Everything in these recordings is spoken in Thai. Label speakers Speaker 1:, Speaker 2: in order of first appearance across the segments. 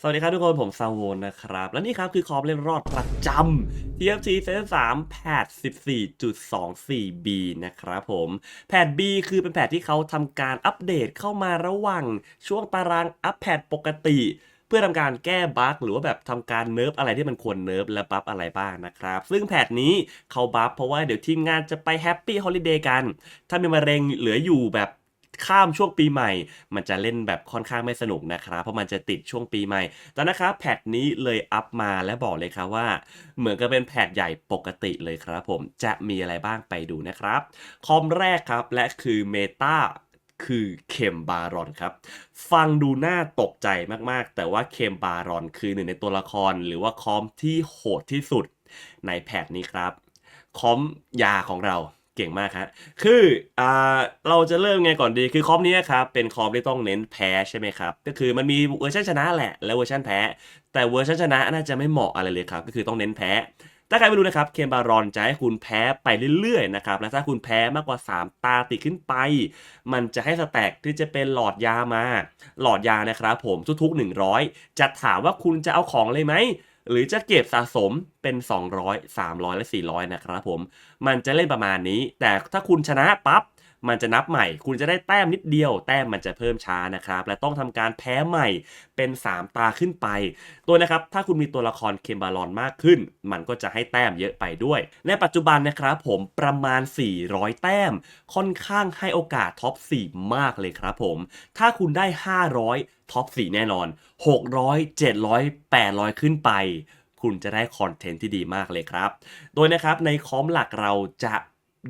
Speaker 1: สวัสดีครับทุกคนผมซาโวนนะครับ และนี่ครับคือคอมเล่นรอดประจำ TFT เซน3แพท 14.24b นะครับผมแพท B คือเป็นแพทที่เขาทำการอัปเดตเข้ามาระหว่างช่วงตารางอัปแพทปกติ เพื่อทำการแก้บั๊กหรือว่าแบบทำการเนิร์ฟอะไรที่มันควรเนิร์ฟและบัฟอะไรบ้างนะครับ ซึ่งแพทนี้เขาบัฟเพราะว่าเดี๋ยวทีมงานจะไปแฮปปี้ฮอลิเดย์กัน ถ้ามีมะเร็งเหลืออยู่แบบ ข้ามช่วงปีใหม่ มันจะเล่นแบบค่อนข้างไม่สนุกนะครับ เพราะมันจะติดช่วงปีใหม่แต่นะครับแพทนี้เลยอัพมาและบอกเลยครับว่า เหมือนกับเป็นแพทใหญ่ปกติเลยครับผมจะมีอะไรบ้างไปดูนะครับ คอมแรกครับและคือเมตาคือเคมบารอนครับ ฟังดูน่าตกใจมากๆ แต่ว่าเคมบารอนคือหนึ่งในตัวละครหรือว่าคอมที่โหดที่สุดในแพทนี้ครับ คอมยาของเรา เก่งมากครับคืออ่าเราจะเริ่มไงก่อนดี คือคอมนี้ครับ เป็นคอมที่ต้องเน้นแพ้ใช่ไหมครับ ก็คือมันมีเวอร์ชันชนะแหละ และเวอร์ชันแพ้ แต่เวอร์ชันชนะน่าจะไม่เหมาะอะไรเลยครับ ก็คือต้องเน้นแพ้ ถ้าใครไม่รู้นะครับ เคมบารอนจะให้คุณแพ้ไปเรื่อยๆนะครับ และถ้าคุณแพ้มากกว่า 3 ตาติดขึ้นไป มันจะให้สแต็กที่จะเป็นหลอดยามา หลอดยานะครับผมทุกๆ 100 จะถามว่าคุณจะเอาของเลยไหม หรือจะเก็บสะสมเป็น 200 300 และ 400 นะครับผม มันจะเล่นประมาณนี้ แต่ถ้าคุณชนะปั๊บมันจะนับใหม่ คุณจะได้แต้มนิดเดียว แต้มมันจะเพิ่มช้านะครับ และต้องทำการแพ้ใหม่เป็น 3 ตาขึ้นไป ตัวนะครับ ถ้าคุณมีตัวละครเคมบาลอนมากขึ้น มันก็จะให้แต้มเยอะไปด้วย ในปัจจุบันนะครับผมประมาณ 400 แต้ม ค่อนข้างให้โอกาสท็อป 4 มากเลยครับผม ถ้าคุณได้ 500 ท็อป 4 แน่นอน 600 700 800 ขึ้นไป คุณจะได้คอนเทนต์ที่ดีมากเลยครับ โดยนะครับในคอมหลักเราจะ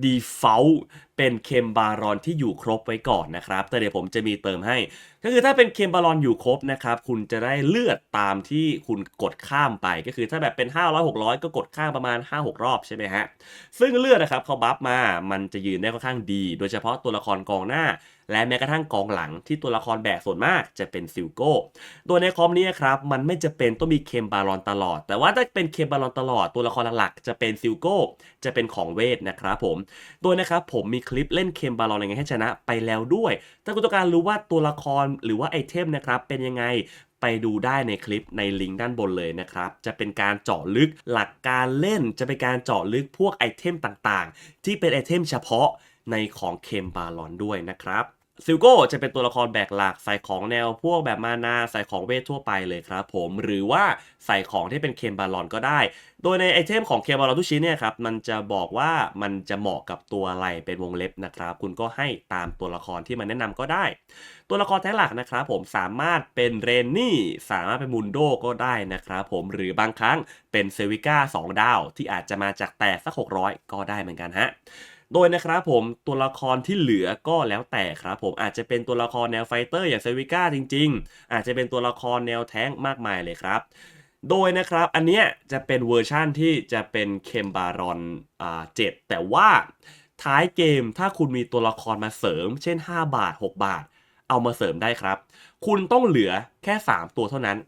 Speaker 1: default เป็นเคมบารอนที่อยู่ครบไว้ก่อนนะครับ แต่เดี๋ยวผมจะมีเติมให้ ก็คือถ้าเป็นเคมบารอนอยู่ครบนะครับคุณจะได้เลือดตามที่คุณกดข้ามไปก็คือถ้าแบบเป็น 500 600 ก็กดข้ามประมาณ 5-6 รอบใช่ไหมฮะซึ่งเลือดนะครับเขาบัฟมามันจะยืนได้ค่อนข้างดี โดยเฉพาะตัวละครกองหน้า และแม้กระทั่งกองหลังที่ตัวละครแบกส่วนมากจะเป็นซิลโก้โดยในคอมนี้ครับมันไม่จะเป็นต้องมีเคมบารอนตลอด แต่ว่าถ้าเป็นเคมบารอนตลอดตัวละครหลักๆจะเป็นซิลโก้จะเป็นของเวทนะครับผมโดยนะครับผมมีคลิปเล่นเคมบารอนยังไงให้ชนะไปแล้วด้วย ถ้าคุณต้องการรู้ว่าตัวละครหรือว่าไอเทมนะครับเป็นยังไงไปดูได้ในคลิปในลิงก์ด้านบนเลยนะครับ จะเป็นการเจาะลึกหลักการเล่น จะเป็นการเจาะลึกพวกไอเทมต่างๆ ที่เป็นไอเทมเฉพาะในของเคมบารอนด้วยนะครับ ซิลโก้จะเป็นตัวละครแบกหลักใส่ของแนวพวกแบบมานาใส่ของเวททั่วไปเลยครับผมหรือว่าใส่ของที่เป็นเคมบาลอนก็ได้ โดยในไอเทมของเคมบาลอนทุกชิ้นเนี่ยครับมันจะบอกว่ามันจะเหมาะกับตัวอะไรเป็นวงเล็บนะครับ คุณก็ให้ตามตัวละครที่มันแนะนำก็ได้ ตัวละครแท้หลักนะครับผมสามารถเป็นเรนนี่สามารถเป็นมุนโดก็ได้นะครับผมหรือบางครั้งเป็นเซวิก้า2ดาวที่อาจจะมาจากแตกสัก600 ก็ได้เหมือนกันฮะ โดยนะครับผมตัวละครที่เหลือก็แล้วแต่ครับผมอาจจะเป็นตัวละครแนวไฟเตอร์อย่างเซวิก้าจริง ๆ อาจจะเป็นตัวละครแนวแท้งมากมายเลยครับ โดยนะครับอันเนี้ยจะเป็นเวอร์ชั่นที่จะเป็นเคมบารอนอ่าเจ็ดแต่ว่าท้ายเกมถ้าคุณมีตัวละครมาเสริม เช่น 5 บาท 6 บาท เอามาเสริมได้ครับ คุณต้องเหลือแค่ 3 ตัวเท่านั้น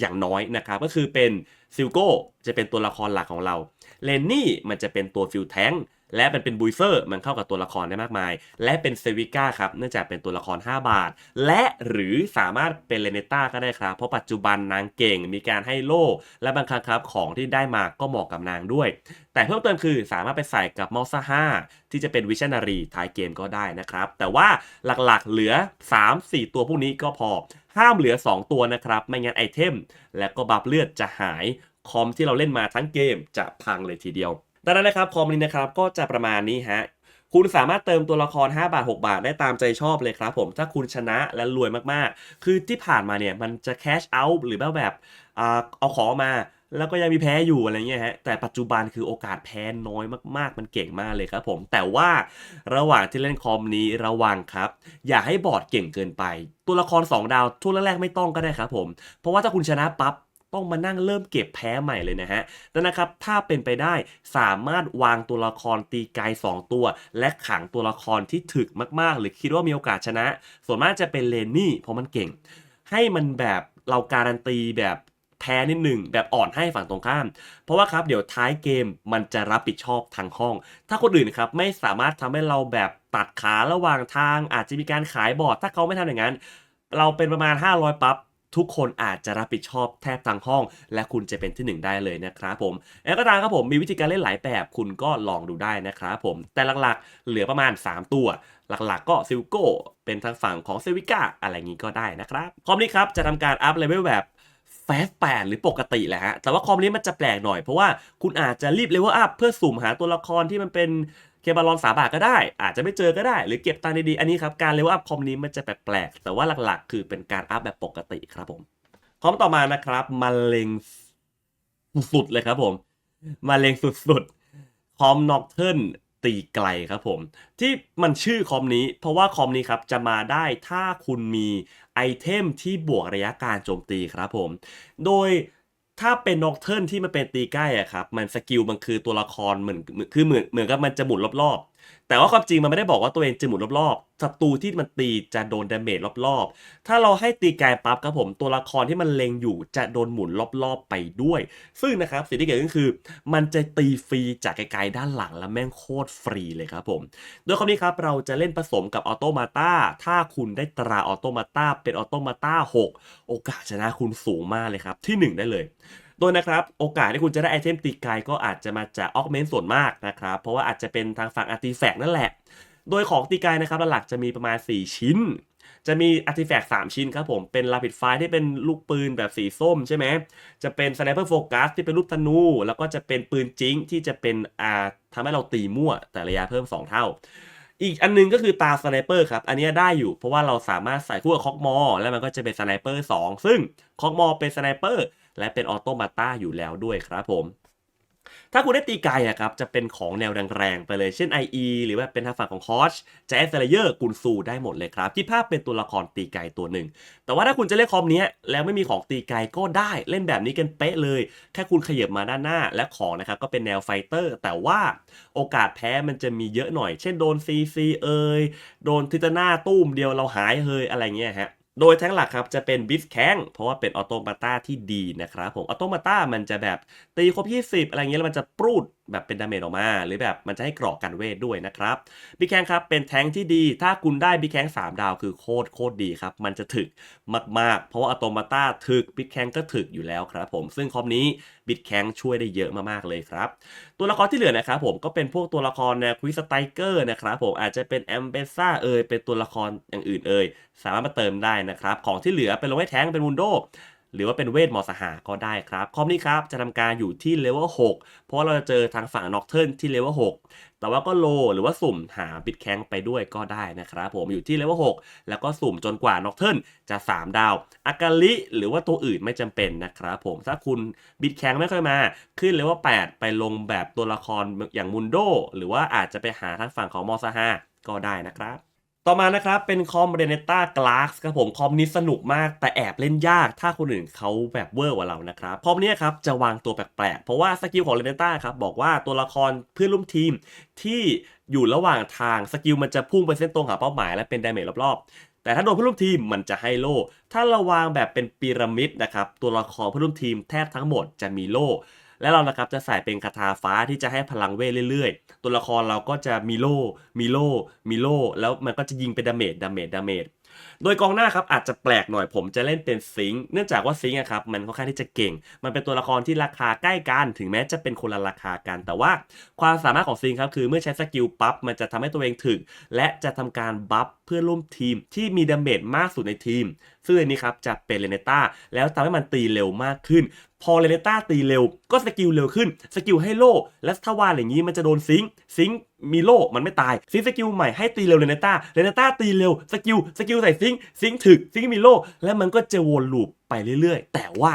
Speaker 1: อย่างน้อยนะครับก็คือเป็นซิลโก้จะเป็นตัวละครหลักของเราเลนนี่มันจะเป็นตัวฟิลแทง และมันเป็นบุยเซอร์มันเข้ากับตัวละครได้มากมาย และเป็นเซวิก้าครับเนื่องจากเป็นตัวละคร 5 บาท และหรือสามารถเป็นเลเนต้าก็ได้ครับ เพราะปัจจุบันนางเก่งมีการให้โล่ และบางครั้งครับของที่ได้มาก็เหมาะกับนางด้วย แต่เพิ่มเติมคือสามารถไปใส่กับมอสซ่าที่จะเป็นวิชนารีท้ายเกมก็ได้นะครับ แต่ว่าหลักๆเหลือ 3-4 ตัวพวกนี้ก็พอห้ามเหลือ 2 ตัวนะครับไม่งั้นไอเทม และก็บัฟเลือดจะหายคอมที่เราเล่นมาทั้งเกมจะพังเลยทีเดียว ดังนั้นนะครับคอมนี้นะครับก็จะประมาณนี้ฮะคุณสามารถเติมตัวละคร 5 บาท 6 บาทได้ตามใจชอบเลยครับผมถ้าคุณชนะและรวยมากๆ คือที่ผ่านมาเนี่ยมันจะแคชเอาท์หรือแบบแบบเอาของมาแล้วก็ยังมีแพ้อยู่อะไรเงี้ยฮะแต่ปัจจุบันคือโอกาสแพ้น้อยมากๆ มันเก่งมากเลยครับผม แต่ว่าระหว่างที่เล่นคอมนี้ระวังครับ อย่าให้บอร์ดเก่งเกินไป ตัวละคร 2 ดาวทุกแรกๆไม่ต้องก็ได้ครับผม เพราะว่าถ้าคุณชนะปั๊บ ต้องมานั่งเริ่มเก็บแพ้ใหม่เลยนะฮะแต่นะครับถ้าเป็นไปได้สามารถวางตัวละครตีไกล2ตัว และขังตัวละครที่ถึกมากๆ หรือคิดว่ามีโอกาสชนะ ส่วนมากจะเป็นเลนนี่เพราะมันเก่ง ให้มันแบบเราการันตีแบบแพ้นิดหนึ่งแบบอ่อนให้ฝั่งตรงข้าม เพราะว่าครับเดี๋ยวท้ายเกมมันจะรับผิดชอบทางห้อง ถ้าคนอื่นครับไม่สามารถทำให้เราแบบตัดขาระหว่างทาง อาจจะมีการขายบอร์ดถ้าเขาไม่ทำอย่างนั้น เราเป็นประมาณ 500 ปั๊บ ทุกคนอาจจะรับผิดชอบแทบทางห้อง และคุณจะเป็นที่หนึ่งได้เลยนะครับผมแล้วก็ตามครับผมมีวิธีการเล่นหลายแบบคุณก็ลองดูได้นะครับผมแต่หลักๆ เหลือประมาณ 3 ตัว หลักๆ ก็ซิลโก้เป็นทางฝั่งของเซวิก้าอะไรอย่างนี้ก็ได้นะครับคอมนี้ครับจะทำการอัพเลเวลแบบแฟสแปดหรือปกติแหละฮะ แต่ว่าคอมนี้มันจะแปลกหน่อยเพราะว่าคุณอาจจะรีบเลเวลอัพเพื่อสุ่มหาตัวละครที่มันเป็น เคบาลอนสาบาก็ได้ อาจจะไม่เจอก็ได้ หรือเก็บตังค์ดีๆ อันนี้ครับ การเลเวลอัพคอมนี้มันจะแปลกๆ แต่ว่าหลักๆ คือเป็นการอัพแบบปกติครับผมคอมต่อมานะครับมาเลงสุดเลยครับผมมาเลงสุดๆคอมน็อกเทิลตีไกลครับผม ที่มันชื่อคอมนี้ เพราะว่าคอมนี้ครับจะมาได้ถ้าคุณมีไอเทมที่บวกระยะการโจมตีครับผม โดย ถ้าเป็นน็อกเทิร์นที่มันเป็นตีใกล้อะครับ มันสกิลมันคือตัวละครเหมือนคือเหมือนเหมือนกับมันจะหมุนรอบๆ แต่ว่าความจริงมันไม่ได้บอกว่าตัวเองจะหมุนรอบๆศัตรูที่มันตีจะโดนดาเมจรอบๆ ถ้าเราให้ตีไกลปั๊บครับผมตัวละครที่มันเล็งอยู่จะโดนหมุนรอบๆไปด้วย ซึ่งนะครับสิ่งที่เกิดขึ้นคือ มันจะตีฟรีจากไกลๆด้านหลังแล้วแม่งโคตรฟรีเลยครับผมโดยคำนี้ครับเราจะเล่นผสมกับออโตมาตาถ้าคุณได้ตราออโตมาตาเป็นออโตมาตา6 โอกาสชนะคุณสูงมากเลยครับที่ 1 ได้เลย โดยนะครับโอกาสที่คุณจะได้ไอเทมตีไกลก็อาจจะมาจากออกเมนต์ส่วนมากนะครับ เพราะว่าอาจจะเป็นทางฝั่งอาร์ติแฟกนั่นแหละ โดยของตีไกลนะครับหลักจะมีประมาณ 4 ชิ้น จะมีอาร์ติแฟกต์3ชิ้นครับผมเป็นลาปิดไฟที่เป็นลูกปืนแบบสีส้มใช่ไหมจะเป็นสไนเปอร์โฟกัสที่เป็นลูกธนู แล้วก็จะเป็นปืนจิงที่จะเป็นอ่าทำให้เราตีมั่ว แต่ระยะเพิ่ม 2 เท่าอีกอันนึงก็คือตาสไนเปอร์ครับ อันนี้ได้อยู่เพราะว่าเราสามารถใส่คู่กับคอกมอ แล้วมันก็จะเป็นสไนเปอร์2ซึ่งคอกมอเป็นสไนเปอร์ และเป็นออโตมาตาอยู่แล้วด้วยครับผม ถ้าคุณได้ตีไกลอะครับจะเป็นของแนวแรงๆไปเลยเช่น IE หรือว่าเป็นทางฝั่งของคอชจะแอสเซเลเยอร์กุนซูได้หมดเลยครับที่ภาพเป็นตัวละครตีไกลตัวหนึ่ง แต่ว่าถ้าคุณจะเล่นคอมนี้แล้วไม่มีของตีไกลก็ได้เล่นแบบนี้กันเป๊ะเลย แค่คุณขยับมาด้านหน้าและของนะครับก็เป็นแนวไฟเตอร์ แต่ว่าโอกาสแพ้มันจะมีเยอะหน่อย เช่นโดนซีซีเอยโดนทิตนาตุ้มเดียวเราหายเฮยอะไรเงี้ยฮะ โดยแท้งหลักครับจะเป็นบิสแข้งเพราะว่าเป็นออโตมาต้าที่ดีนะครับผมออโตมาต้ามันจะแบบตีครบ 20 อะไรเงี้ยแล้วมันจะปรูด แบบเป็นดาเมจออกมา หรือแบบมันจะให้กรอกกันเวทด้วยนะครับบิแข้งครับเป็นแทงที่ดี ถ้าคุณได้บิแข้ง3ดาวคือโคตรโคตรดีครับ มันจะถึกมากๆ เพราะว่าออโตมาต้าถึกบิแข้งก็ถึกอยู่แล้วครับผมซึ่งคอมนี้บิดแข้งช่วยได้เยอะมากๆเลยครับ ตัวละครที่เหลือนะครับผมก็เป็นพวกตัวละครแนวควิสไตเกอร์นะครับผมอาจจะเป็นแอมเบซ่าเอยเป็นตัวละครอย่างอื่นเอยสามารถมาเติมได้นะครับของที่เหลือเป็นลงไว้แทงเป็นวุนโด หรือว่าเป็นเวทมอสหาก็ได้ครับคอมนี้ครับจะทำการอยู่ที่เลเวล6เพราะเราจะเจอทางฝั่งน็อกเทิลที่เลเวล6แต่ว่าก็โลหรือว่าสุ่มหาบิดแข้งไปด้วยก็ได้นะครับผมอยู่ที่เลเวล6แล้วก็สุ่มจนกว่าน็อกเทิลจะ 3 ดาวอากาลิหรือว่าตัวอื่นไม่จำเป็นนะครับผมถ้าคุณบิดแข้งไม่ค่อยมา ขึ้นเลเวล8ไปลงแบบตัวละครอย่างมุนโด หรือว่าอาจจะไปหาทางฝั่งของมอสฮาก็ได้นะครับ ต่อมานะครับเป็นคอมเรเนต้ากลาสครับผมคอมนี้สนุกมากแต่แอบเล่นยากถ้าคนอื่นเขาแบบเวอร์กว่าเรานะครับคอมนี้ครับจะวางตัวแปลกๆ เพราะว่าสกิลของเรเนต้าครับบอกว่าตัวละครเพื่อนร่วมทีมที่อยู่ระหว่างทางสกิลมันจะพุ่งไปเส้นตรงหาเป้าหมายและเป็นดาเมจรอบๆ แต่ถ้าโดนเพื่อนร่วมทีมมันจะให้โล่ ถ้าเราวางแบบเป็นพีระมิดนะครับตัวละครเพื่อนร่วมทีมแทบทั้งหมดจะมีโล่ และเรานะครับจะใส่เป็นคาถาฟ้าที่จะให้พลังเวทเรื่อยๆ ตัวละครเราก็จะมีโล่ มีโล่ มีโล่ แล้วมันก็จะยิงเป็นดาเมจ ดาเมจ ดาเมจ โดยกองหน้าครับอาจจะแปลกหน่อยผมจะเล่นเป็นซิงค์เนื่องจากว่าซิงค์ครับมันค่อนข้างที่จะเก่ง มันเป็นตัวละครที่ราคาใกล้กันถึงแม้จะเป็นคนละราคากัน แต่ว่าความสามารถของซิงค์ครับคือเมื่อใช้สกิลปั๊บมันจะทำให้ตัวเองถึก และจะทำการบัฟเพื่อร่วมทีมที่มีดาเมจมากสุดในทีม ซึ่งอันนี้ครับจะเป็นเรเนต้าแล้วทำให้มันตีเร็วมากขึ้น พอเรเนต้าตีเร็ว ก็สกิลเร็วขึ้น สกิลให้โล่และถ้าว่าอย่างนี้มันจะโดนซิงซิงมีโล่มันไม่ตายซิงสกิลใหม่ให้ตีเร็วเรเนต้าเรเนต้าตีเร็วสกิลสกิลใส่ซิงค์ซิงถึกซิงมีโล่และมันก็จะวนลูปไปเรื่อยๆ แต่ว่า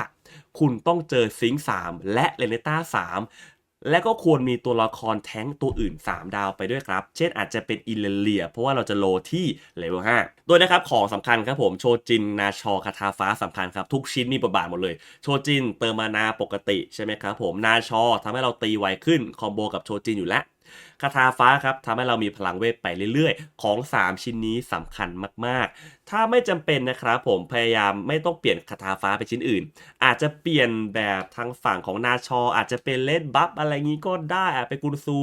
Speaker 1: คุณต้องเจอซิงค์3และเรเนต้า3และก็ควรมีตัวละครแท้งตัวอื่น 3 ดาวไปด้วยครับ เช่นอาจจะเป็นอิเลเลีย เพราะว่าเราจะโลที่เลเวล5โดยนะครับของสำคัญครับผม โชจิน นาชอคาถาฟ้าสำคัญครับ ทุกชิ้นมีบทบาทหมดเลย โชจินเติมมานาปกติใช่ไหมครับผม นาชอทำให้เราตีไวขึ้น คอมโบกับโชจินอยู่แล้ว คาถาฟ้าครับทำให้เรามีพลังเวทไปเรื่อยๆ ของ 3 ชิ้นนี้สำคัญมากๆ ถ้าไม่จำเป็นนะครับผมพยายามไม่ต้องเปลี่ยนคาถาฟ้าไปชิ้นอื่น อาจจะเปลี่ยนแบบทางฝั่งของนาชอ อาจจะเป็นเลดบัฟอะไรงี้ก็ได้อาจเป็นกุนซู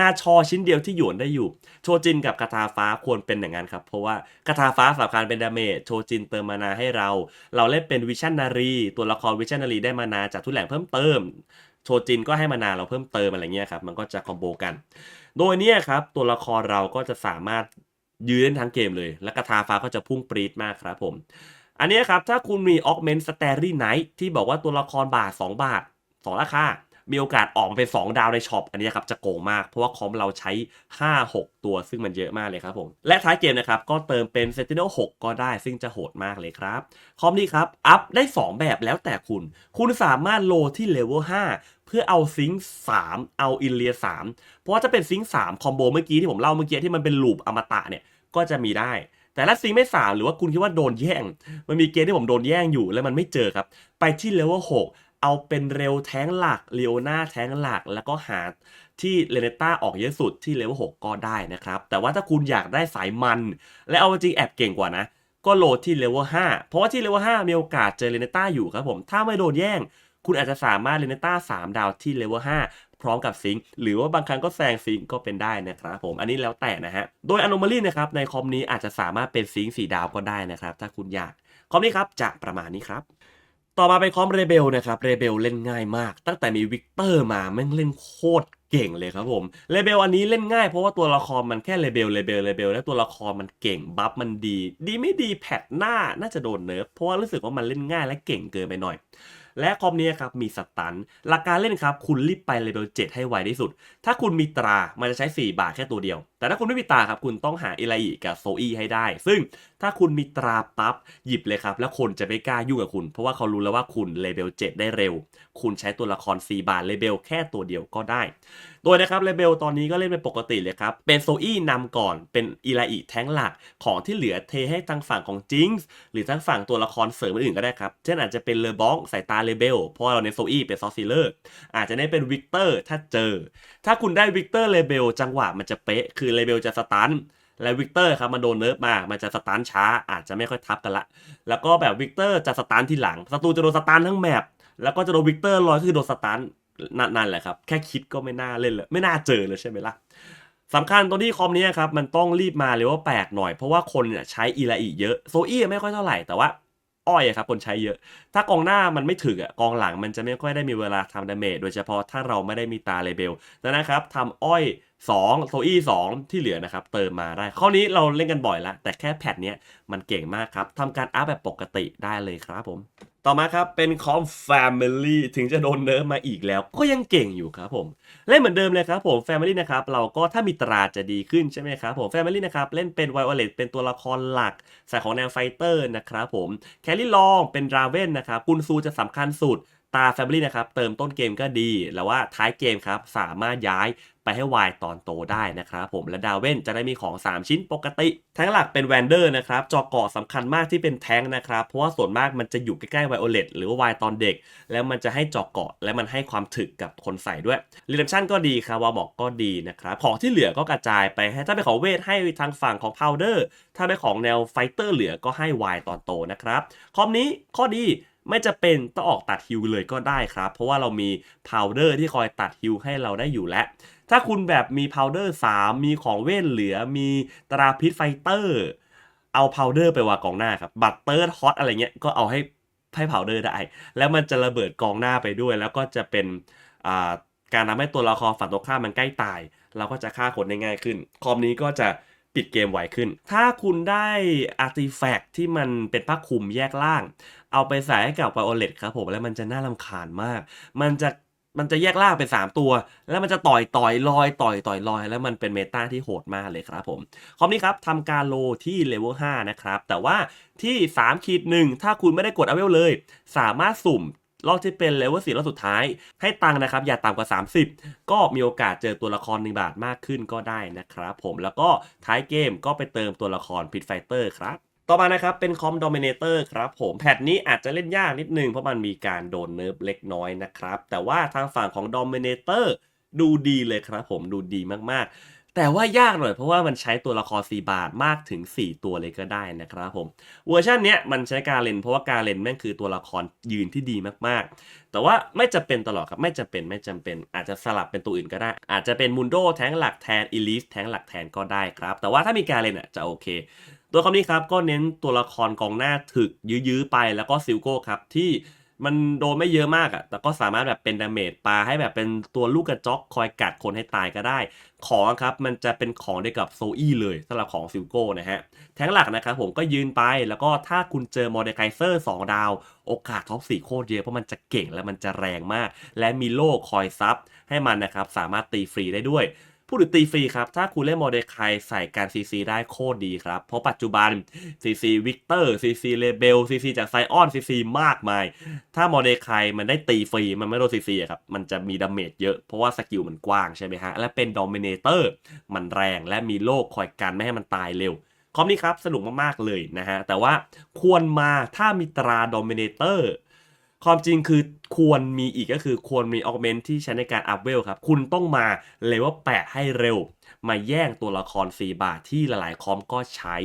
Speaker 1: นาชอชิ้นเดียวที่หยวนได้อยู่ โชจินกับคาถาฟ้าควรเป็นอย่างนั้นครับ เพราะว่าคาถาฟ้าสำคัญเป็นดาเมจ โชจินเติมมานาให้เรา เราเล่นเป็นวิชันนารี ตัวละครวิชันนารีได้มานาจากทุกแหล่งเพิ่มเติม โชจินก็ให้มานาเราเพิ่มเติมอะไรเงี้ยครับมันก็จะคอมโบกัน โดยเนี่ยครับตัวละครเราก็จะสามารถยืนเล่นทั้งเกมเลย และกระทาฟ้าก็จะพุ่งปรีดมากครับผม อันนี้ครับถ้าคุณมี Augment Starry Night ที่บอกว่าตัวละครบาท 2 บาท 2 ราคา มีโอกาสออกมาเป็น 2 ดาวในช็อปอันนี้ครับจะโกงมากเพราะว่าคอมเราใช้ 5-6 ตัวซึ่งมันเยอะมากเลยครับผม และท้ายเกมนะครับก็เติมเป็น Sentinel 6 ก็ได้ซึ่งจะโหดมากเลยครับคอมนี้ครับอัพได้ 2 แบบแล้วแต่คุณ คุณสามารถโลที่เลเวล5เพื่อเอาซิงค์3เอาอินเลีย3เพราะว่าจะเป็นซิงค์3คอมโบเมื่อกี้ที่ผมเล่าเมื่อกี้ที่มันเป็นลูปอมตะเนี่ย ก็จะมีได้ แต่ถ้าซิงค์ไม่3หรือว่าคุณคิดว่าโดนแย่ง มันมีเกมที่ผมโดนแย่งอยู่แล้วมันไม่เจอครับ ไปที่เลเวล6 เอาเป็นเร็วแท้งหลักเลโอนาแท้งหลัก แล้วก็หาที่เลเนต้าออกเยอะสุดที่เลเวล6ก็ได้นะครับ แต่ว่าถ้าคุณอยากได้สายมัน และเอาจริงแอบเก่งกว่านะ ก็โหลดที่เลเวล5เพราะว่าที่เลเวล5มีโอกาสเจอเลเนต้าอยู่ครับผม ถ้าไม่โดนแย่ง คุณอาจจะสามารถเลเนต้า3 ดาวที่เลเวล5พร้อมกับซิงค์หรือว่าบางครั้งก็แซงซิงค์ก็เป็นได้นะครับผมอันนี้แล้วแต่นะฮะ โดยอ n o m a l y นะครับในคอมนี้อาจจะสามารถเป็นซิงค์4ดาวก็ได้นะครับ ถ้าคุณอยาก คอมนี้ครับจะประมาณนี้ครับ ต่อมาเป็นคอมเรเบลนะครับเรเบลเล่นง่ายมาก ตั้งแต่มีวิกเตอร์มาแม่งเล่นโคตรเก่งเลยครับผมเรเบลอันนี้เล่นง่ายเพราะว่าตัวละครมันแค่เรเบลเรเบลเรเบลและตัวละครมันเก่งบัฟมันดี ดีไม่ดีแพทหน้าน่าจะโดนเนิร์ฟเพราะว่ารู้สึกว่ามันเล่นง่ายและเก่งเกินไปหน่อย และคอมนี้ครับมีสตัน หลักการเล่นครับคุณรีบไปเลเวล7ให้ไวที่สุด ถ้าคุณมีตรามันจะใช้ 4 บาทแค่ตัวเดียว แต่ถ้าคุณไม่มีตราครับคุณต้องหาเอไลอิกับโซอีให้ได้ ซึ่งถ้าคุณมีตราปั๊บหยิบเลยครับ แล้วคนจะไม่กล้ายุ่งกับคุณ เพราะว่าเขารู้แล้วว่าคุณเลเวล7ได้เร็ว คุณใช้ตัวละคร 4 บาทเลเวลแค่ตัวเดียวก็ได้ โดยนะครับเลเบลตอนนี้ก็เล่นเป็นปกติเลยครับเป็นโซอี้นำก่อนเป็นอีลาอิแท้งหลักของที่เหลือเทให้ทางฝั่งของจิงส์หรือทางฝั่งตัวละครเสริมอื่นก็ได้ครับเช่นอาจจะเป็นเลบองสายตาเลเบลเพราะว่าเราในโซอี้เป็นซอสซิเลอร์อาจจะได้เป็นวิกเตอร์ถ้าเจอ ถ้าคุณได้วิกเตอร์เลเบลจังหวะมันจะเป๊ะ คือเลเบลจะสตันและวิกเตอร์ครับมันโดนเนิร์ฟมา มันจะสตันช้า อาจจะไม่ค่อยทับกันละ แล้วก็แบบวิกเตอร์จะสตันที่หลังศัตรูจะโดนสตันทั้งแมปแล้วก็จะโดนวิกเตอร์ลอยคือโดนสตันนั่นนั่นแหละครับ แค่คิดก็ไม่น่าเล่นเลยไม่น่าเจอเลยใช่ไหมล่ะสำคัญตรงที่คอมนี้ครับมันต้องรีบมาเลยว่าแปลกหน่อยเพราะว่าคนเนี่ยใช้อีลาอีเยอะโซอี้ไม่ค่อยเท่าไหร่แต่ว่า อ้อยอะครับคนใช้เยอะ ถ้ากองหน้ามันไม่ถึงอะกองหลังมันจะไม่ค่อยได้มีเวลาทำดาเมจโดยเฉพาะถ้าเราไม่ได้มีตาเลเบลดังนั้นครับทำอ้อย2โซอี้2ที่เหลือนะครับ เติมมาได้ ข้อนี้เราเล่นกันบ่อยละแต่แค่แพทเนี้ยมันเก่งมากครับทำการอัพแบบปกติได้เลยครับผม ต่อมาครับเป็นคอม Family ถึงจะโดนเนิร์ฟมาอีกแล้ว ก็ยังเก่งอยู่ครับผม เล่นเหมือนเดิมเลยครับผม Family นะครับเราก็ถ้ามีตราจะดีขึ้นใช่ไหมครับผม Family นะครับเล่นเป็นไวโอเลตเป็นตัวละครหลักสายของแนวไฟเตอร์นะครับผมแคลรี่ลองเป็นราเวนนะครับกุนซูจะสำคัญสุด ตา Family นะครับเติมต้นเกมก็ดีแล้วว่าท้ายเกมครับสามารถย้ายไปให้วายตอนโตได้นะครับผมและดาวเว่นจะได้มีของ 3 ชิ้นปกติ แท้งหลักเป็นแวนเดอร์นะครับจอเกาะสำคัญมากที่เป็นแท้งนะครับ เพราะว่าส่วนมากมันจะอยู่ใกล้ๆไวโอเลตหรือว่าวายตอนเด็ก แล้วมันจะให้จอเกาะและมันให้ความถึกกับคนใส่ด้วยรีเดมชั่นก็ดีครับวาบอกก็ดีนะครับ ของที่เหลือก็กระจายไปให้ถ้าเป็นของเวทให้ทางฝั่งของพาวเดอร์ถ้าเป็นของแนวไฟเตอร์เหลือก็ให้วายตอนโตนะครับคอมนี้ข้อดี ไม่จะเป็นต้องออกตัดฮิวเลยก็ได้ครับ เพราะว่าเรามีพาวเดอร์ที่คอยตัดฮิวให้เราได้อยู่แล้ว ถ้าคุณแบบมีพาวเดอร์3มีของเว้นเหลือ มีตราพิษไฟเตอร์ เอาพาวเดอร์ไปวางกองหน้าครับบัตเตอร์ฮอตอะไรเงี้ยก็เอาให้ให้พาวเดอร์ได้ แล้วมันจะระเบิดกองหน้าไปด้วย แล้วก็จะเป็นการทำให้ตัวละครฝั่งตรงข้ามมันใกล้ตาย เราก็จะฆ่าคนได้ง่ายขึ้น คอมนี้ก็จะปิดเกมไวขึ้น ถ้าคุณได้อาร์ติแฟกที่มันเป็นผ้าคลุมแยกล่าง เอาไปใส่ให้กับไวโอเลตครับผมแล้วมันจะน่ารำคาญมาก มันจะมันจะแยกล่างเป็น 3 ตัว แล้วมันจะต่อยต่อยลอยต่อยต่อยลอย แล้วมันเป็นเมตาที่โหดมากเลยครับผม คอมนี้ครับทำการโลที่เลเวล5นะครับ แต่ว่าที่3ขีดหนึ่งถ้าคุณไม่ได้กดเอาเวลเลย สามารถสุ่มรอบที่เป็นเลเวลสี่รอบสุดท้าย ให้ตังนะครับ อย่าต่ำกว่า 30 ก็มีโอกาสเจอตัวละครหนึ่งบาทมากขึ้นก็ได้นะครับผมแล้วก็ท้ายเกมก็ไปเติมตัวละครพิทไฟเตอร์ครับ ต่อมานะครับเป็นคอมโดเมเนเตอร์ครับผมแพทนี้อาจจะเล่นยากนิดนึงเพราะมันมีการโดนเนิร์ฟเล็กน้อยนะครับ แต่ว่าทางฝั่งของโดเมเนเตอร์ดูดีเลยครับผมดูดีมากๆ แต่ว่ายากหน่อยเพราะว่ามันใช้ตัวละคร 4 บาทมากถึง 4 ตัวเลยก็ได้นะครับผมเวอร์ชันเนี้ยมันใช้การเล่นเพราะว่าการเล่นแม่งคือตัวละครยืนที่ดีมากๆ แต่ว่าไม่จำเป็นตลอดครับไม่จำเป็นไม่จำเป็น อาจจะสลับเป็นตัวอื่นก็ได้ อาจจะเป็นมุนโดแทงหลักแทนอีลิสแทงหลักแทนก็ได้ครับ แต่ว่าถ้ามีการเล่นอะจะโอเค ตัวคำนี้ครับก็เน้นตัวละครกองหน้าถึกยื้อๆไปแล้วก็ซิลโก้ครับที่มันโดนไม่เยอะมากอะ่ะ แต่ก็สามารถแบบเป็นดาเมจปลาให้แบบเป็นตัวลูกกระจอกคอยกัดคนให้ตายก็ได้ ของครับมันจะเป็นของเดียวกับโซอี้เลยสำหรับของซิลโก้นะฮะ แทงหลักนะครับผมก็ยืนไปแล้วก็ถ้าคุณเจอมอร์เดไคเซอร์ 2 ดาว โอกาสท็อปสี่โคตรเยอะเพราะมันจะเก่งและมันจะแรงมาก และมีโล่คอยซับให้มันนะครับสามารถตีฟรีได้ด้วย พูดถึงตีฟรีครับ ถ้าคุณเล่นโมเดลไคใส่การ CC ได้โคตรดีครับ เพราะปัจจุบัน CC วิกเตอร์ CC เลเบล CC จากไซออน CC มากมาย ถ้าโมเดลไคมันได้ตีฟรี มันไม่โดน CC อะครับ มันจะมีดาเมจเยอะ เพราะว่าสกิลมันกว้างใช่ไหมฮะ และเป็นดอมิเนเตอร์มันแรงและมีโลกคอยกันไม่ให้มันตายเร็วคอมนี้ครับสนุกมากๆเลยนะฮะแต่ว่าควรมาถ้ามีตราดอมิเนเตอร์ ความจริงคือควรมีอีกก็คือควรมีออกเมนที่ใช้ในการอัพเวลครับ คุณต้องมาเลเวล8ให้เร็ว มาแย่งตัวละคร 4 บาทที่หลายๆ คอมก็ใช้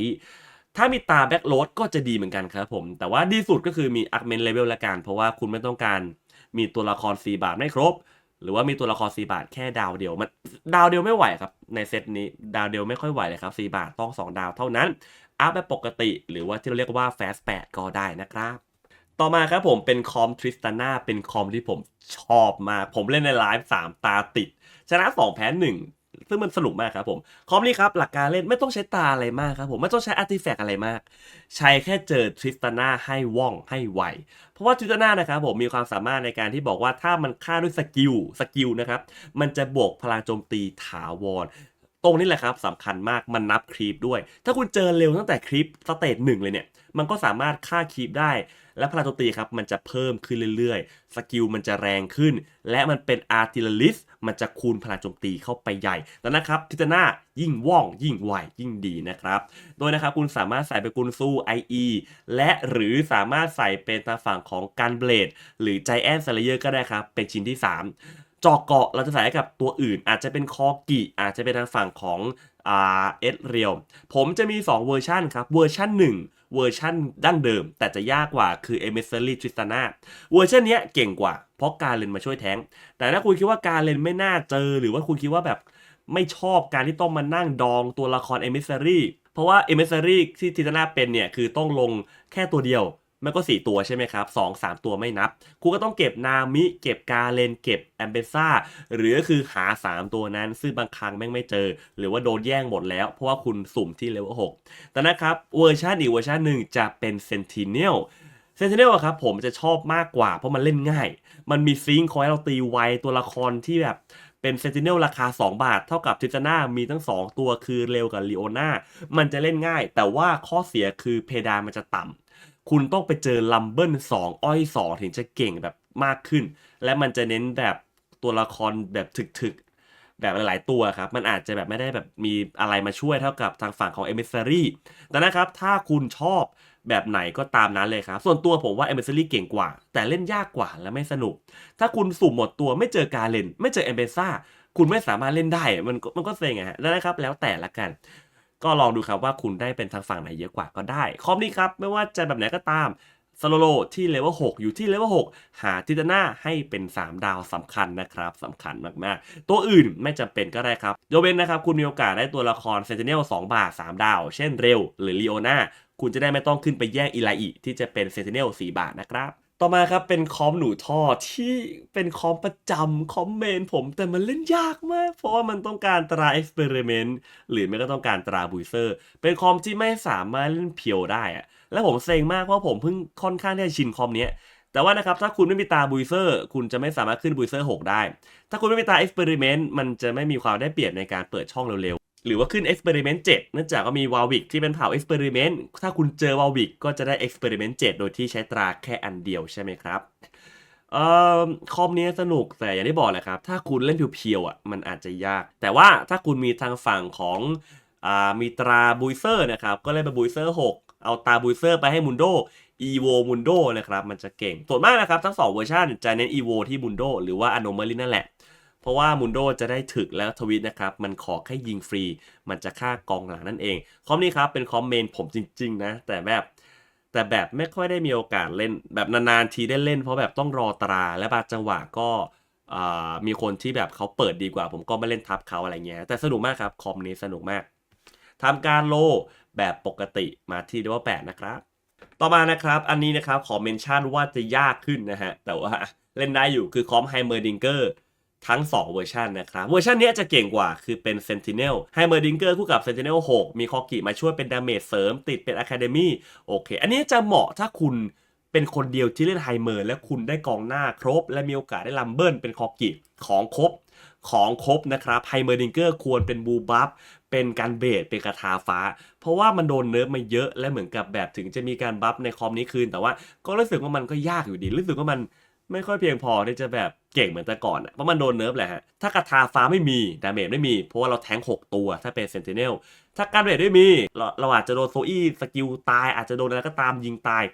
Speaker 1: ถ้ามีตาแบ็กโ o ดก็จะดีเหมือนกันครับผม แต่ว่าดีสุดก็คือมีอัพเมนเลเวลละกัน เพราะว่าคุณไม่ต้องการมีตัวละคร 4 บาทไม่ครบ หรือว่ามีตัวละคร 4 บาทแค่ดาวเดียวมันดาวเดียวไม่ไหวครับ ในเซตนี้ดาวเดียวไม่ค่อยไหวเลยครับ 4 บาทต้อง 2 ดาวเท่านั้นอัพแบบปกติ หรือว่าที่เราเรียกว่าแฟส8ก็ได้นะครับ ต่อมาครับผมเป็นคอมทริสตาน่าเป็นคอมที่ผมชอบมาก ผมเล่นในไลฟ์3ตาติด ชนะ 2 แพ้ 1 ซึ่งมันสนุกมากครับผมคอมนี้ครับ หลักการเล่นไม่ต้องใช้ตาอะไรมากครับผมไม่ต้องใช้อาร์ติแฟกต์อะไรมาก ใช้แค่เจอทริสตาน่าให้ว่องให้ไว เพราะว่าทริสตาน่านะครับผมมีความสามารถในการที่บอกว่าถ้ามันฆ่าด้วยสกิลสกิลนะครับมันจะบวกพลังโจมตีถาวร ตรงนี้แหละครับสำคัญมากมันนับครีปด้วย ถ้าคุณเจอเร็วตั้งแต่ครีปสเตจหนึ่งเลยเนี่ย มันก็สามารถฆ่าครีปได้ และพลังโจมตีครับมันจะเพิ่มขึ้นเรื่อยๆ สกิลมันจะแรงขึ้น และมันเป็นอาร์ติลลิสมันจะคูณพลังโจมตีเข้าไปใหญ่แล้วนะครับทิตนายิ่งว่องยิ่งไวยิ่งดีนะครับ โดยนะครับคุณสามารถใส่ไปกุนสู้ IE และหรือสามารถใส่เป็นทางฝั่งของการเบลดหรือใจแอนสเลเยอร์ก็ได้ครับ เป็นชิ้นที่ 3 จอกเกาะเราจะใส่ให้กับตัวอื่น อาจจะเป็นคอกิอาจจะเป็นทางฝั่งของอ่าเอสเรียวผมจะมี 2 เวอร์ชันครับเวอร์ชัน1 เวอร์ชันดั้งเดิม แต่จะยากกว่าคือ e m i s s a r y Tristana เวอร์ชันนี้เก่งกว่า เพราะการเลนมาช่วยแทงแต่ถ้าคุณคิดว่าการเลนไม่น่าเจอ หรือว่าคุณคิดว่าแบบไม่ชอบการที่ต้องมานั่งดองตัวละคร e m i s s a r y เพราะว่า e m i s s a r y ที่ทิตาน่าเป็นเนี่ยคือต้องลงแค่ตัวเดียว มันก็ 4 ตัวใช่ไหมครับ2 3 ตัวไม่นับคุณก็ต้องเก็บนามิ เก็บกาเลนเก็บแอมเบซ่าหรือก็คือหา 3 ตัวนั้น ซึ่งบางครั้งแม่งไม่เจอ หรือว่าโดนแย่งหมดแล้ว เพราะว่าคุณสุ่มที่เลเวล6แต่นะครับเวอร์ชันอีกเวอร์ชันหนึ่งจะเป็นเซนติเนลเซนติเนลครับผมจะชอบมากกว่าเพราะมันเล่นง่าย มันมีซิงค์คอยเราตีไวตัวละครที่แบบเป็นเซนติเนลราคา 2 บาท เท่ากับทิซาน่ามีทั้ง 2 ตัวคือเร็วกับลีโอนามันจะเล่นง่าย แต่ว่าข้อเสียคือเพดานมันจะต่ำ คุณต้องไปเจอลัมเบิลสองอ้อยสองถึงจะเก่งแบบมากขึ้น และมันจะเน้นแบบตัวละครแบบถึกๆ แบบหลาย ๆ ตัวครับ มันอาจจะแบบไม่ได้แบบมีอะไรมาช่วยเท่ากับทางฝั่งของ e m i s s a r y แต่นะครับ ถ้าคุณชอบแบบไหนก็ตามนั้นเลยครับ ส่วนตัวผมว่า e m i s s a r y เก่งกว่า แต่เล่นยากกว่าและไม่สนุก ถ้าคุณสุ่มหมดตัวไม่เจอการเล่น ไม่เจอเอมเบซ่าคุณไม่สามารถเล่นได้ มันก็มันก็เซ็งอะฮะแล้วนะครับ แล้วแต่ละกัน ก็ลองดูครับว่าคุณได้เป็นทางฝั่งไหนเยอะกว่าก็ได้ คอมนี้ครับ ไม่ว่าจะแบบไหนก็ตามสโลโลที่เลเวล6อยู่ที่เลเวล6หาทิตนาให้เป็น 3 ดาวสำคัญนะครับสำคัญมากๆ ตัวอื่นไม่จำเป็นก็ได้ครับยกเว้นนะครับ คุณมีโอกาสได้ตัวละครเซนติเนล2บาท 3 ดาว เช่นเร็ว หรือลีโอนาคุณจะได้ไม่ต้องขึ้นไปแย่งอีไลอิที่จะเป็นเซนติเนล4บาทนะครับ ต่อมาครับเป็นคอมหนูท่อที่เป็นคอมประจำคอมเมนผมแต่มันเล่นยากมาก เพราะว่ามันต้องการตราเอ็กซ์เพร์เมนต์หรือไม่ก็ต้องการตราบุยเซอร์ เป็นคอมที่ไม่สามารถเล่นเพียวได้อะและผมเซ็งมากเพราะผมเพิ่งค่อนข้างที่จะชินคอมเนี้ยแต่ว่านะครับถ้าคุณไม่มีตาบุยเซอร์ คุณจะไม่สามารถขึ้นบุยเซอร์6ได้ ถ้าคุณไม่มีตาเอ็กซ์เพร์เมนต์มันจะไม่มีความได้เปรียบในการเปิดช่องเร็ว หรือว่าขึ้น Experiment 7เนื่องจากว่ามีวาวิกที่เป็นเผ่า Experiment ถ้าคุณเจอวาวิกก็จะได้ Experiment 7 โดยที่ใช้ตราแค่อันเดียวใช่ไหมครับเอ่อคอมนี้สนุกแต่อย่างที่บอกแหละครับ ถ้าคุณเล่นเพียวๆอะมันอาจจะยาก แต่ว่าถ้าคุณมีทางฝั่งของอ่ามีตราบูเซอร์นะครับก็เล่นเป็นบูเซอร์ 6 เอาตาบูเซอร์ไปให้มุนโดอีโวมุนโดนะครับมันจะเก่งส่วนมากนะครับทั้ง 2 เวอร์ชันจะเน้นอีโวที่มุนโดหรือว่าอโนมาลินั่นแหละ เพราะว่ามุนโดจะได้ถึกแล้วทวิตนะครับ มันขอแค่ยิงฟรี มันจะฆ่ากองหลังนั่นเอง คอมนี้ครับเป็นคอมเมนผมจริง ๆ นะ แต่แบบแต่แบบไม่ค่อยได้มีโอกาสเล่นแบบนานๆทีได้เล่น เพราะแบบต้องรอตราและบางจังหวะก็มีคนที่แบบเขาเปิดดีกว่า ผมก็ไม่เล่นทับเขาอะไรเงี้ย แต่สนุกมากครับ คอมนี้สนุกมากทำการโลแบบปกติมาที่ level 8นะครับ ต่อมานะครับ อันนี้นะครับขอเมนชั่นว่าจะยากขึ้นนะฮะ แต่ว่าเล่นได้อยู่คือคอมไฮเมอร์ดิงเกอร์ ทั้ง 2 เวอร์ชันนะครับ เวอร์ชันนี้จะเก่งกว่าคือเป็น Sentinel ไฮเมอร์ดิงเกอร์คู่กับ Sentinel 6 มีคอกิมาช่วยเป็นดาเมจเสริม ติดเป็น Academy โอเค อันนี้จะเหมาะถ้าคุณเป็นคนเดียวที่เล่นไฮเมอร์และคุณได้กองหน้าครบ และมีโอกาสได้ลัมเบิลเป็นคอกิของครบของครบนะครับไฮเมอร์ดิงเกอร์ควรเป็นบูบัฟเป็นการเบสเป็นกระทาฟ้า เพราะว่ามันโดนเนิร์ฟมาเยอะและเหมือนกับแบบถึงจะมีการบัฟในคอมนี้คืน แต่ว่าก็รู้สึกว่ามันก็ยากอยู่ดี รู้สึกว่ามันไม่ค่อยเพียงพอที่จะแบบ เก่งเหมือนแต่ก่อนเพราะมันโดนเนิร์ฟแหละฮะ ถ้ากระทาฟ้าไม่มีดาเมจไม่มี เพราะว่าเราแทง 6 ตัว ถ้าเป็นเซนติเนล ถ้าการเบสไม่มี เราเราอาจจะโดนโซอี้สกิลตาย อาจจะโดนอะไรก็ตามยิงตาย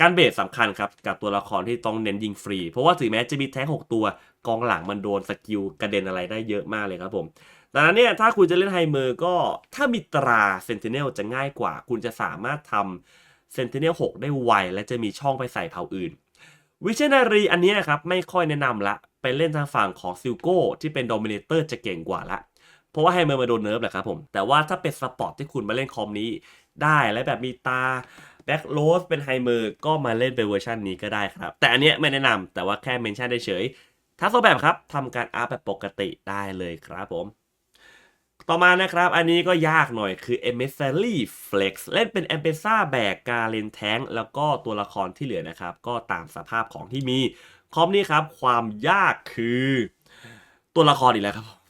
Speaker 1: การเบสสำคัญครับ กับตัวละครที่ต้องเน้นยิงฟรี เพราะว่าถึงแม้จะมีแทง 6 ตัว กองหลังมันโดนสกิลกระเด็นอะไรได้เยอะมากเลยครับผมดังนั้นเนี่ยถ้าคุณจะเล่นไฮเมอร์ก็ถ้ามีตราเซนติเนลจะง่ายกว่า คุณจะสามารถทำเซนติเนล6ได้ไว และจะมีช่องไปใส่เผ่าอื่น วิชนารีอันนี้นะครับไม่ค่อยแนะนำละ ไปเล่นทางฝั่งของซิลโก้ที่เป็นโดมิเนเตอร์จะเก่งกว่าละ เพราะว่าไฮเมอร์มาโดนเนิร์ฟแหละครับผม แต่ว่าถ้าเป็นสปอร์ตที่คุณมาเล่นคอมนี้ได้และแบบมีตาแบ็กโรสเป็นไฮเมอร์ก็มาเล่นเป็นเวอร์ชันนี้ก็ได้ครับ แต่อันเนี้ยไม่แนะนำแต่ว่าแค่เมนชั่นเฉยๆถ้าโซแบบครับทำการอัพแบบปกติได้เลยครับผม ต่อมานะครับ อันนี้ก็ยากหน่อยคือ Emissary Flex เล่นเป็น e m p e s a แบกกาเลนแทงแล้วก็ตัวละครที่เหลือนะครับ ก็ตามสภาพของที่มี คอมนี้ครับ ความยากคือตัวละครอีกแล้วครับ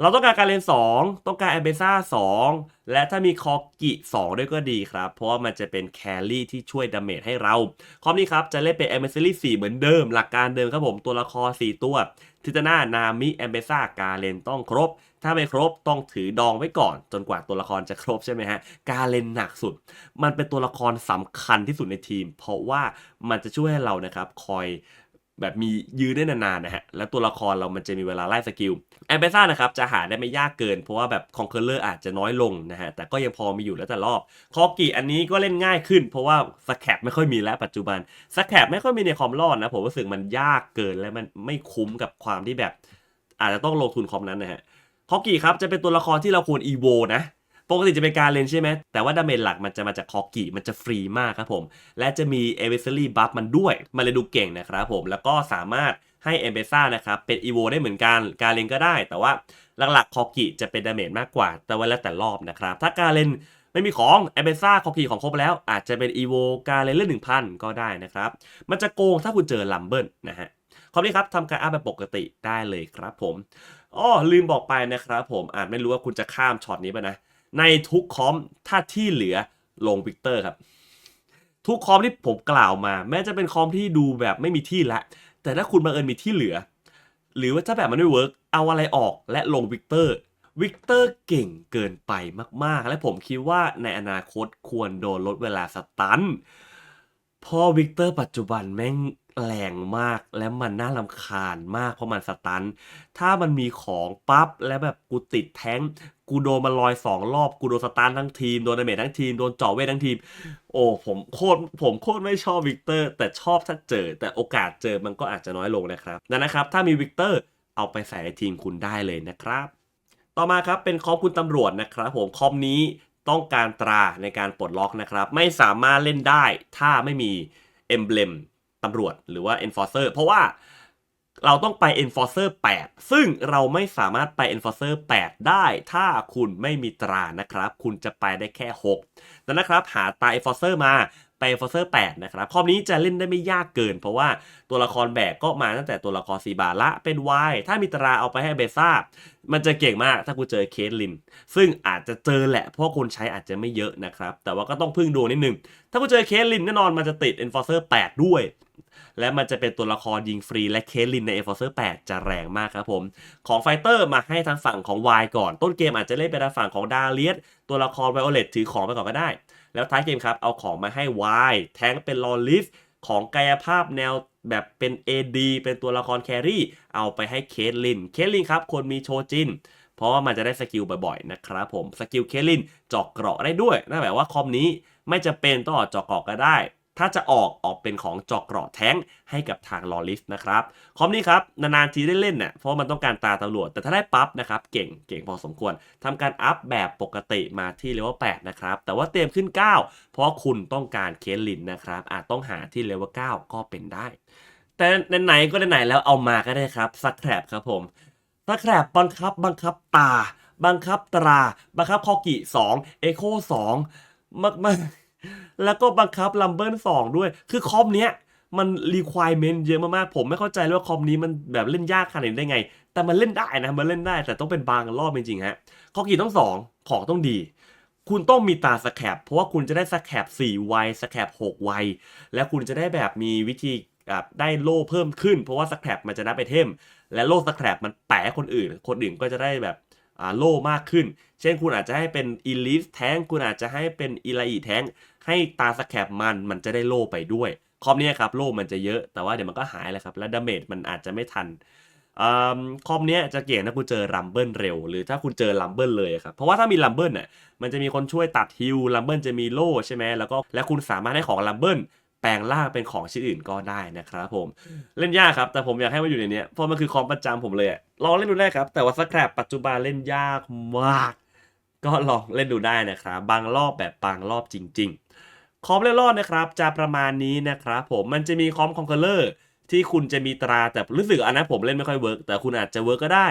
Speaker 1: เราต้องการการเลน2 ต้องการ e m p e s a 2และถ้ามีคอกิ2ด้วยก็ดีครับ เพราะว่ามันจะเป็นแครี่ที่ช่วยดาเมจให้เรา คอมนี้ครับ จะเล่นเป็น Emissary 4เหมือนเดิม หลักการเดิมครับผม ตัวละคร 4 ตัว ทิตนา นามิแอมเบซ่า กาเลนต้องครบ ถ้าไม่ครบต้องถือดองไว้ก่อน จนกว่าตัวละครจะครบใช่ไหมฮะ กาเลนหนักสุด มันเป็นตัวละครสำคัญที่สุดในทีม เพราะว่ามันจะช่วยให้เรานะครับคอย แบบมียืนได้นานๆนะฮะ และตัวละครเรามันจะมีเวลาไล่สกิลแอมเบซ่านะครับจะหาได้ไม่ยากเกิน เพราะว่าแบบคอนเคอร์เลอร์อาจจะน้อยลงนะฮะ แต่ก็ยังพอมีอยู่แล้วแต่รอบ คอกิอันนี้ก็เล่นง่ายขึ้น เพราะว่าสแคปไม่ค่อยมีแล้วปัจจุบันสแคปไม่ค่อยมีในคอมรอดนะผมรู้สึกมันยากเกินและมันไม่คุ้มกับความที่แบบ อาจจะต้องลงทุนคอมนั้นนะฮะคอกิครับจะเป็นตัวละครที่เราควรอีโวนะ ปกติจะเป็นการเลนใช่ไหม แต่ว่าดาเมจหลักมันจะมาจากคอกิมันจะฟรีมากครับผม และจะมีเอเวอร์ลี่บัฟมันด้วย มันเลยดูเก่งนะครับผม แล้วก็สามารถให้เอเบซ่านะครับเป็นอีโวได้เหมือนกัน การเลนก็ได้ แต่ว่าหลักๆคอกิจะเป็นดาเมจมากกว่า แต่ว่าแล้วแต่รอบนะครับ ถ้าการเลนไม่มีของเอเบซ่าคอกิของครบแล้ว อาจจะเป็นอีโวการเลนเลือดหนึ่งพันก็ได้นะครับ มันจะโกงถ้าคุณเจอลัมเบิลนะฮะคอมนี้ครับทำการอัพแบบปกติได้เลยครับผมอ้อลืมบอกไปนะครับผมอาจไม่รู้ว่าคุณจะข้ามช็อตนี้ไปนะ ในทุกคอมถ้าที่เหลือลงวิกเตอร์ครับ ทุกคอมที่ผมกล่าวมา แม้จะเป็นคอมที่ดูแบบไม่มีที่ละแต่ถ้าคุณบังเอิญมีที่เหลือ หรือว่าถ้าแบบมันไม่เวิร์กเอาอะไรออกและลงวิกเตอร์วิกเตอร์เก่งเกินไปมากๆ และผมคิดว่าในอนาคตควรโดนลดเวลาสตันเพอวิกเตอร์ปัจจุบันแม่งแรงมากและมันน่าลำคาญมากเพราะมันสตัน ถ้ามันมีของปั๊บแล้วแบบกูติดแท้ง กูโดนมาลอยสองรอบ กูโดนสตันทั้งทีม โดนดาเมจทั้งทีม โดนเจาะเวททั้งทีม โอ้ผมโคตรผมโคตรไม่ชอบวิกเตอร์ แต่ชอบถ้าเจอ แต่โอกาสเจอมันก็อาจจะน้อยลงนะครับนั้นนะครับ ถ้ามีวิกเตอร์เอาไปใส่ในทีมคุณได้เลยนะครับ ต่อมาครับเป็นคอมคุณตำรวจนะครับผมคอมนี้ต้องการตราในการปลดล็อกนะครับ ไม่สามารถเล่นได้ถ้าไม่มีเอมเบลมตำรวจหรือว่า enforcer เพราะว่า เราต้องไป enforcer 8 ซึ่งเราไม่สามารถไป enforcer 8 ได้ถ้าคุณไม่มีตรานะครับ คุณจะไปได้แค่6ดังนั้นนะครับ หาตรา enforcer มา ไป Enforcer 8นะครับคอมนี้จะเล่นได้ไม่ยากเกิน เพราะว่าตัวละครแบกก็มาตั้งแต่ตัวละครสีบาละเป็น Y ถ้ามีตราเอาไปให้เบซ่ามันจะเก่งมากถ้ากูเจอเคสลิน ซึ่งอาจจะเจอแหละ เพราะคนใช้อาจจะไม่เยอะนะครับ แต่ว่าก็ต้องพึ่งดวงนิดนึง ถ้ากูเจอเคสลินแน่นอนมันจะติด Enforcer 8 ด้วย และมันจะเป็นตัวละครยิงฟรีและเคสลินใน Enforcer 8 จะแรงมากครับผม ของไฟเตอร์มาให้ทางฝั่งของ Y ก่อน ต้นเกมอาจจะเล่นเป็นทางฝั่งของดาเลียสตัวละครไวโอเลตถือของไปก่อนก็ได้ แล้วท้ายเกมครับเอาของมาให้วายแทงเป็นลอลิฟของกายภาพแนวแบบเป็น AD เป็นตัวละครแครี่ เอาไปให้เคสลิน เคสลินครับควรมีโชจิน เพราะว่ามันจะได้สกิลบ่อยๆนะครับผม สกิลเคสลินเจอกเกราะได้ด้วย นั่นแปลว่าคอมนี้ไม่จะเป็นต้องออกเจอกเกราะก็ได้ ถ้าจะออกออกเป็นของเจอกเกราะแท้งให้กับทางลอลิฟนะครับคอมนี้ครับนานๆทีได้เล่นเนี่ยเพราะมันต้องการตาตำรวจ แต่ถ้าได้ปั๊บนะครับเก่งเก่งพอสมควรทำการอัพแบบปกติมาที่เลเวล8นะครับแต่ว่าเตรียมขึ้น 9 เพราะคุณต้องการเคสลินนะครับอาจต้องหาที่เลเวล9ก็เป็นได้ แต่ไหนๆก็ไหนๆแล้วเอามาก็ได้ครับสักแครบครับผมสักแครบบังคับบังคับตา บังคับตรา บังคับคอกิ2เอโค2มากมา แล้วก็บังคับลัมเบิล2ด้วย คือคอมเนี้ยมัน requirement เยอะมากๆ ผมไม่เข้าใจเลยว่าคอมนี้มันแบบเล่นยากขนาดนี้ได้ไง แต่มันเล่นได้นะ มันเล่นได้แต่ต้องเป็นบางรอบจริงๆฮะคอกี่ต้องสองของต้องดี คุณต้องมีตาสแครบเพราะว่าคุณจะได้สแครบ4วัยสแครบ6วัยแล้วคุณจะได้แบบมีวิธีได้โล่เพิ่มขึ้น เพราะว่าสแครบมันจะนับไปเทมและโล่สแครบมันแปะคนอื่น คนอื่นก็จะได้แบบโล่มากขึ้น เช่นคุณอาจจะให้เป็นอีลิฟแท้งคุณอาจจะให้เป็นอีไลอีแท้ง ให้ตาสแครบมันมันจะได้โล่ไปด้วยคอมเนี้ยครับโล่มันจะเยอะแต่ว่าเดี๋ยวมันก็หายแหละครับ และดาเมจมันอาจจะไม่ทันอืมคอมเนี้ยจะเก่งถ้าคุณเจอลัมเบิลเร็ว หรือถ้าคุณเจอลัมเบิลเลยครับ เพราะว่าถ้ามีลัมเบิลน่ะมันจะมีคนช่วยตัดฮิลลัมเบิลจะมีโล่ใช่ไหมแล้วก็และคุณสามารถให้ของลัมเบิลแปลงร่างเป็นของชิ้นอื่นก็ได้นะครับผม เล่นยากครับ แต่ผมอยากให้มันอยู่ในเนี้ยเพราะมันคือคอมประจำผมเลยอะลองเล่นดูได้ครับ แต่ว่าสแครปปัจจุบันเล่นยากมาก ก็ลองเล่นดูได้นะครับบางรอบแบบบางรอบจริง ๆ คอมเล่นรอดนะครับจะประมาณนี้นะครับผมมันจะมีคอมคอนเคอร์เลอร์ที่คุณจะมีตราแต่รู้สึกอันนั้นผมเล่นไม่ค่อยเวิร์กแต่คุณอาจจะเวิร์กก็ได้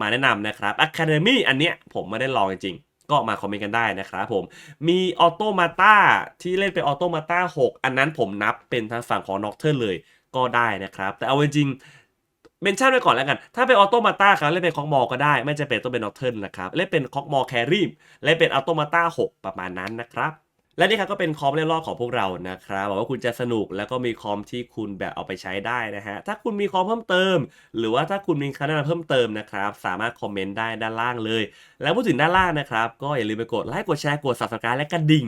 Speaker 1: มาแนะนำนะครับ Academy อันเนี้ยผมไม่ได้ลองจริงก็มาคอมเมนต์กันได้นะครับผม มีออโตมาตาที่เล่นเป็นออโตมาตา6 อันนั้นผมนับเป็นทางฝั่งของน็อกเทอร์เลยก็ได้นะครับ แต่เอาจริงเมนชั่นไว้ก่อนแล้วกัน ถ้าเป็นออโตมาตาครับเล่นเป็นคอกมอก็ได้ ไม่จำเป็นต้องเป็นน็อกเทอร์นะครับ เล่นเป็นคอกมอแครีมเล่นเป็นออโตมาตา6 ประมาณนั้นนะครับ และนี่ครับก็เป็นคอมเล่นรอบของพวกเรานะครับบอกว่าคุณจะสนุกแล้วก็มีคอมที่คุณแบบเอาไปใช้ได้นะฮะ ถ้าคุณมีคอมเพิ่มเติม หรือว่าถ้าคุณมีคำแนะนำเพิ่มเติมนะครับ สามารถคอมเมนต์ได้ด้านล่างเลย แล้วพูดถึงด้านล่างนะครับ ก็อย่าลืมไปกดไลค์กดแชร์กด subscribe และกระดิ่ง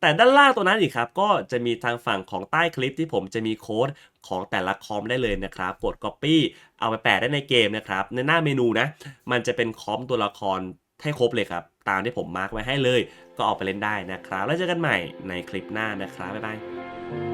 Speaker 1: แต่ด้านล่างตัวนั้นอีกครับ ก็จะมีทางฝั่งของใต้คลิปที่ผมจะมีโค้ดของแต่ละคอมได้เลยนะครับ กด copy เอาไปแปะได้ในเกมนะครับ ในหน้าเมนูนะ มันจะเป็นคอมตัวละครให้ครบเลยครับ ตามที่ผมมาร์กไว้ให้เลย ก็ออกไปเล่นได้นะครับ แล้วเจอกันใหม่ในคลิปหน้านะครับบ๊ายบาย